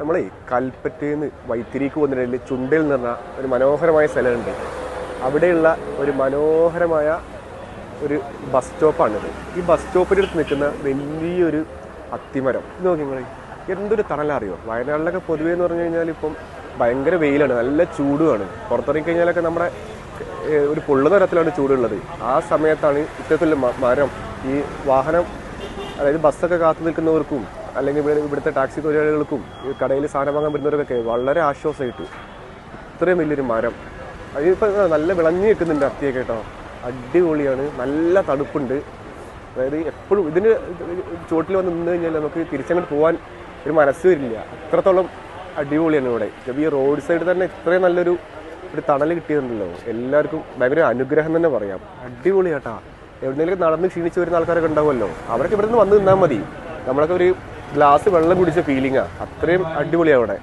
നമ്മളെ കൽപ്പറ്റയിൽ നിന്ന് വൈത്തിരിക്ക് പോകുന്നതിൽ ചുണ്ടിൽ നിന്ന ഒരു മനോഹരമായ സ്ഥലമുണ്ട്. അവിടെയുള്ള ഒരു മനോഹരമായ ഒരു ബസ് സ്റ്റോപ്പാണിത്. ഈ ബസ് സ്റ്റോപ്പിന്റെ അടുത്ത് നിൽക്കുന്ന വലിയൊരു അത്തിമരം. ഇത് നോക്കി നിങ്ങൾ എന്തൊരു തണലറിയോ വയനാട്ടിലൊക്കെ പൊതുവേ എന്ന് പറഞ്ഞു കഴിഞ്ഞാൽ ഇപ്പം ഭയങ്കര വെയിലാണ്. നല്ല ചൂടുമാണ്. പുറത്തിറങ്ങി കഴിഞ്ഞാലൊക്കെ നമ്മുടെ ഒരു പൊള്ളു തരത്തിലാണ് ചൂടുള്ളത്. ആ സമയത്താണ് ഇത്തരത്തിലുള്ള മരം ഈ വാഹനം അതായത് ബസ്സൊക്കെ കാത്തു നിൽക്കുന്നവർക്കും അല്ലെങ്കിൽ ഇവിടെ ഇവിടുത്തെ ടാക്സി തൊഴിലാളികൾക്കും കടയിൽ സാധനം വാങ്ങാൻ വരുന്നവർക്കൊക്കെ വളരെ ആശ്വാസമായിട്ട്. ഇത്രയും വലിയൊരു മരം. അതിപ്പോൾ നല്ല വിളഞ്ഞു നിൽക്കുന്നുണ്ട് അത്തിയൊക്കെ കേട്ടോ. അടിപൊളിയാണ്. നല്ല തണുപ്പുണ്ട്. അതായത് എപ്പോഴും ഇതിന് ചുവട്ടിൽ വന്ന് നിന്ന് കഴിഞ്ഞാൽ നമുക്ക് തിരിച്ചങ്ങോട്ട് പോകാൻ ഒരു മനസ്സ് വരില്ല. അത്രത്തോളം അടിപൊളിയാണ് ഇവിടെ. ഈ റോഡ് സൈഡ് തന്നെ ഇത്രയും നല്ലൊരു ഒരു തണൽ കിട്ടിയതുണ്ടല്ലോ. എല്ലാവർക്കും ഭയങ്കര അനുഗ്രഹം തന്നെ പറയാം. അടിപൊളിയാട്ടാ. എവിടെയെങ്കിലും നടന്ന് ക്ഷീണിച്ച് വരുന്ന ആൾക്കാരൊക്കെ ഉണ്ടാവുമല്ലോ. അവരൊക്കെ ഇവിടെ നിന്ന് വന്ന് നിന്നാൽ മതി. നമ്മളൊക്കെ ഒരു ഗ്ലാസ് വെള്ളം കുടിച്ച ഫീലിംഗാ അത്രയും അടിപൊളിയാണ് അവിടെ.